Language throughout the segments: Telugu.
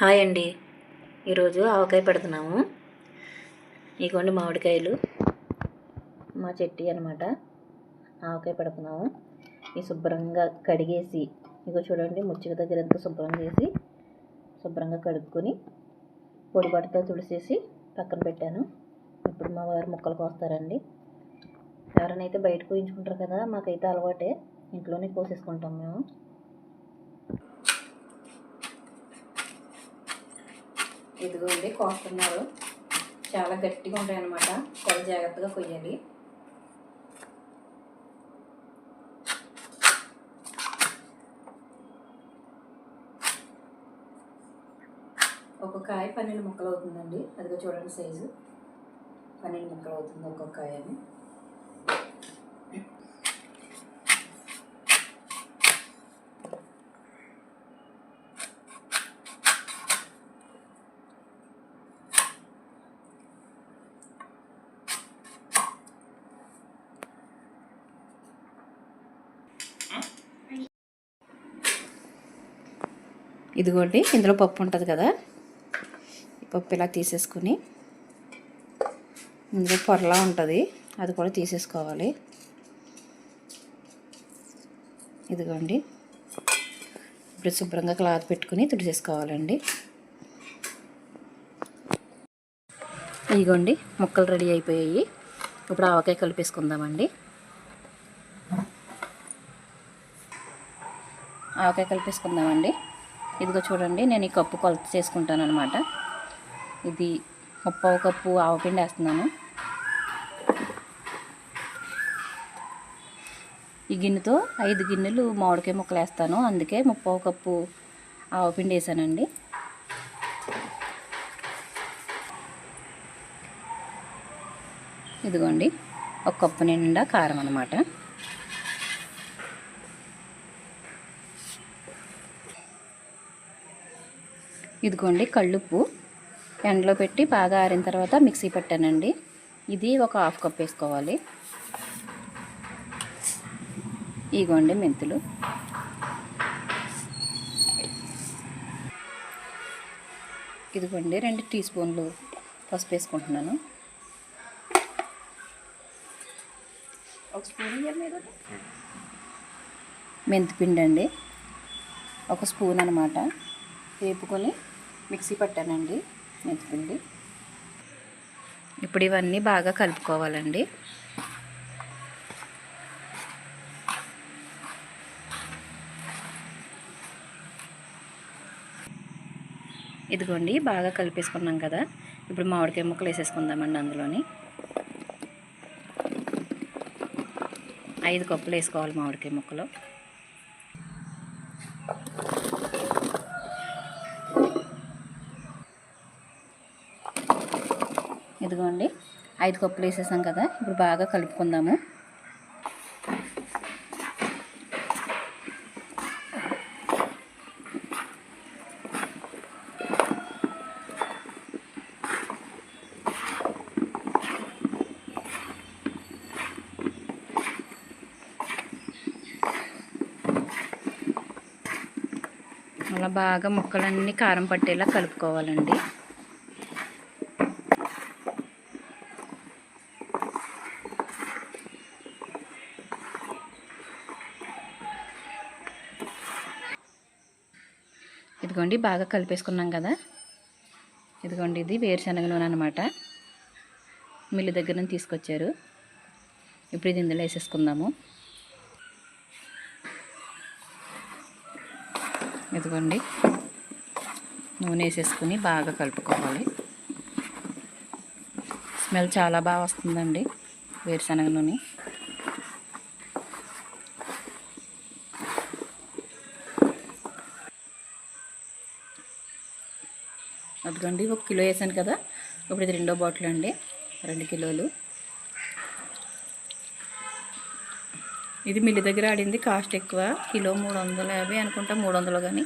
హాయ్ అండి. ఈరోజు ఆవకాయ పెడుతున్నాము. ఇగోండి మామిడికాయలు. మా చెట్టి అనమాట ఆవకాయ పెడుతున్నాము. ఈ శుభ్రంగా కడిగేసి ఇగో చూడండి ముచ్చిక దగ్గర ఎంత శుభ్రం చేసి శుభ్రంగా కడుక్కొని పొడి బట్టతో తుడిసేసి పక్కన పెట్టాను. ఇప్పుడు మా వారు ముక్కలు కోస్తారండి ఎవరైనా అయితే బయట కోయించుకుంటారు కదా మాకైతే అలవాటే. ఇంట్లోనే కోసేసుకుంటాం మేము. ఇదిగోండి కోస్తున్నారు. చాలా గట్టిగా ఉంటాయి అన్నమాట చాలా జాగ్రత్తగా కొయ్యాలి ఒక కాయ పన్నెండు ముక్కలు అవుతుందండి అదిగో చూడండి సైజు పన్నెండు ముక్కలు అవుతుంది ఒక్కొక్క కాయని. ఇదిగోండి ఇందులో పప్పు ఉంటుంది కదా. పప్పు ఇలా తీసేసుకుని ఇందులో పొరలా ఉంటుంది అది కూడా తీసేసుకోవాలి. ఇదిగోండి ఇప్పుడు శుభ్రంగా క్లాత్ పెట్టుకుని తుడిచేసుకోవాలండి. ఇదిగోండి ముక్కలు రెడీ అయిపోయాయి. ఇప్పుడు ఆవకాయ కలిపేసుకుందామండి. ఆవకాయ కలిపేసుకుందామండి. ఇదిగో చూడండి నేను ఈ కప్పు కొలత చేసుకుంటాను అనమాట ఇది ముప్పావు కప్పు ఆవపిండి వేస్తున్నాను. ఈ గిన్నెతో ఐదు గిన్నెలు మామిడికాయ ముక్కలు వేస్తాను. అందుకే ముప్పావు కప్పు ఆవపిండి వేసానండి. ఇదిగోండి ఒక కప్పు నిండా కారం అనమాట ఇదిగోండి కళ్ళుప్పు. ఎండలో పెట్టి బాగా ఆరిన తర్వాత మిక్సీ పెట్టానండి. ఇది ఒక హాఫ్ కప్ వేసుకోవాలి. ఇగోండి మెంతులు. ఇదిగోండి రెండు టీ స్పూన్లు పసుపు వేసుకుంటున్నాను. ఒక స్పూన్ మెంతిపిండి అండి ఒక స్పూన్ అనమాట వేపుకొని మిక్సీ పట్టానండి మెంతిపిండి ఇప్పుడు ఇవన్నీ బాగా కలుపుకోవాలండి. ఇదిగోండి బాగా కలిపేసుకున్నాం కదా. ఇప్పుడు మామిడికాయ ముక్కలు వేసేసుకుందామండి అందులోని. ఐదు కప్పులు వేసుకోవాలి మామిడికాయ ముక్కలు. ఇదిగోండి ఐదు కప్పులు వేసేసాం కదా ఇప్పుడు బాగా కలుపుకుందాము. అలా బాగా ముక్కలన్నీ కారం పట్టేలా కలుపుకోవాలండి. ఇదిగోండి బాగా కలిపేసుకున్నాం కదా. ఇదిగోండి ఇది వేరుశనగ నూనె అనమాట మిల్లు దగ్గర నుంచి తీసుకొచ్చారు. ఇప్పుడు ఇది ఇందులో వేసేసుకుందాము. ఇదిగోండి నూనె వేసేసుకుని బాగా కలుపుకోవాలి. స్మెల్ చాలా బాగా వస్తుందండి వేరుశనగ నూనె. అదిగోండి ఒక కిలో వేసాను కదా. ఇప్పుడు ఇది రెండో బాటిల్ అండి. రెండు కిలోలు. ఇది మిల్లి దగ్గర ఆడింది. కాస్ట్ ఎక్కువ. కిలో మూడు వందల యాభై అనుకుంటా మూడు వందలు కానీ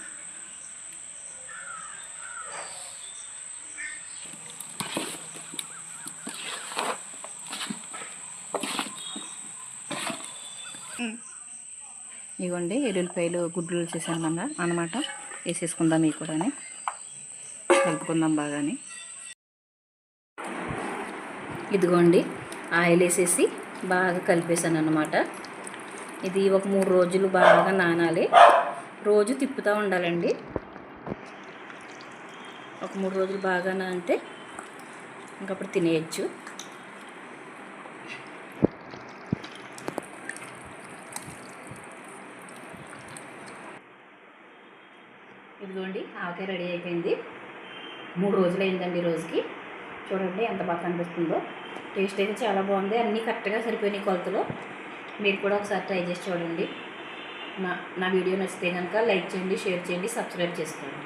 ఇవ్వండి ఎల్లుల్లిపాయలు గుడ్లు చేసాను అన్నమాట. వేసేసుకుందాం ఇవి కూడా కలుపుకుందాం బాగానే. ఇదిగోండి ఆయిల్ వేసేసి బాగా కలిపేసాను అనమాట ఇది ఒక మూడు రోజులు బాగా నానాలి. రోజు తిప్పుతూ ఉండాలండి. ఒక మూడు రోజులు బాగా నానితే ఇంకప్పుడు తినేయచ్చు. ఇదిగోండి ఆకే రెడీ అయిపోయింది. మూడు రోజులు అయిందండి ఈ రోజుకి. చూడండి ఎంత బాగా కనిపిస్తుందో. టేస్ట్ అయితే చాలా బాగుంది. అన్నీ కరెక్ట్గా సరిపోయినాయి కొలతలు. మీరు కూడా ఒకసారి ట్రై చేసి చూడండి. నా నా వీడియో నచ్చితే కనుక లైక్ చేయండి షేర్ చేయండి సబ్స్క్రైబ్ చేసుకోండి.